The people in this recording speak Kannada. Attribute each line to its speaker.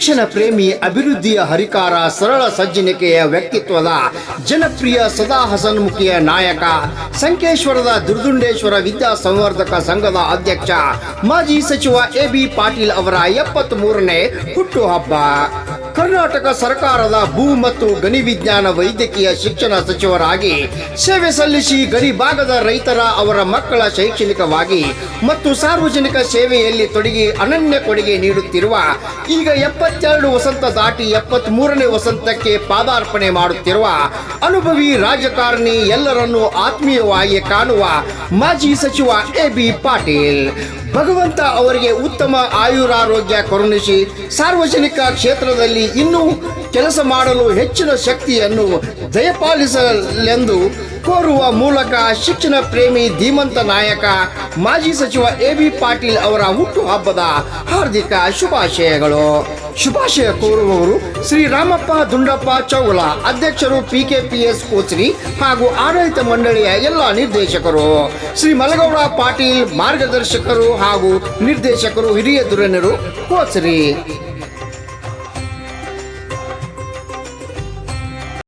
Speaker 1: ಶಿಕ್ಷಣ ಪ್ರೇಮಿ ಅಭಿವೃದ್ಧಿಯ ಹರಿಕಾರ ಸರಳ ಸಜ್ಜನಿಕೆಯ ವ್ಯಕ್ತಿತ್ವದ ಜನಪ್ರಿಯ ಸದಾ ಹಸನ್ಮುಖಿಯ ನಾಯಕ ಸಂಕೇಶ್ವರದ ದುರ್ದುಂಡೇಶ್ವರ ವಿದ್ಯಾ ಸಂವರ್ಧಕ ಸಂಘದ ಅಧ್ಯಕ್ಷ ಮಾಜಿ ಸಚಿವ ಎ ಬಿ ಪಾಟೀಲ್ ಅವರ ಎಪ್ಪತ್ತ್ ಮೂರನೇ ಹುಟ್ಟುಹಬ್ಬ. ಕರ್ನಾಟಕ ಸರ್ಕಾರದ ಭೂ ಮತ್ತು ಗಣಿ ವಿಜ್ಞಾನ ವೈದ್ಯಕೀಯ ಶಿಕ್ಷಣ ಸಚಿವರಾಗಿ ಸೇವೆ ಸಲ್ಲಿಸಿ ಗಡಿ ಭಾಗದ ರೈತರ ಅವರ ಮಕ್ಕಳ ಶೈಕ್ಷಣಿಕವಾಗಿ ಮತ್ತು ಸಾರ್ವಜನಿಕ ಸೇವೆಯಲ್ಲಿ ತೊಡಗಿ ಅನನ್ಯ ಕೊಡುಗೆ ನೀಡುತ್ತಿರುವ ಈಗ ಎಪ್ಪತ್ತೆರಡು ವಸಂತ ದಾಟಿ ಎಪ್ಪತ್ತ್ ಮೂರನೇ ವಸಂತಕ್ಕೆ ಪಾದಾರ್ಪಣೆ ಮಾಡುತ್ತಿರುವ ಅನುಭವಿ ರಾಜಕಾರಣಿ ಎಲ್ಲರನ್ನೂ ಆತ್ಮೀಯವಾಗಿ ಕಾಣುವ ಮಾಜಿ ಸಚಿವ ಎ ಬಿ ಪಾಟೀಲ್. ಭಗವಂತ ಅವರಿಗೆ ಉತ್ತಮ ಆಯುರಾರೋಗ್ಯ ಕರುಣಿಸಿ ಸಾರ್ವಜನಿಕ ಕ್ಷೇತ್ರದಲ್ಲಿ ಇನ್ನೂ ಕೆಲಸ ಮಾಡಲು ಹೆಚ್ಚಿನ ಶಕ್ತಿಯನ್ನು ದಯಪಾಲಿಸಲೆಂದು ಕೋರುವ ಮೂಲಕ ಶಿಕ್ಷಣ ಪ್ರೇಮಿ ಧೀಮಂತ ನಾಯಕ, ಮಾಜಿ ಸಚಿವ ಎ ಬಿ ಪಾಟೀಲ್ ಅವರ ಹುಟ್ಟುಹಬ್ಬದ ಹಾರ್ದಿಕ ಶುಭಾಶಯಗಳು. ಶುಭಾಶಯ ಕೋರುವವರು ಶ್ರೀ ರಾಮಪ್ಪ ದುಂಡಪ್ಪ ಚೌಲ, ಅಧ್ಯಕ್ಷರು P K P S Kochri ಹಾಗೂ ಆಡಳಿತ ಮಂಡಳಿಯ ಎಲ್ಲ ನಿರ್ದೇಶಕರು. ಶ್ರೀ ಮಲಗೌಡ ಪಾಟೀಲ್ ಮಾರ್ಗದರ್ಶಕರು ಹಾಗೂ ನಿರ್ದೇಶಕರು ಹಿರಿಯ ದುರನರು ಕೋಚ್ರಿ.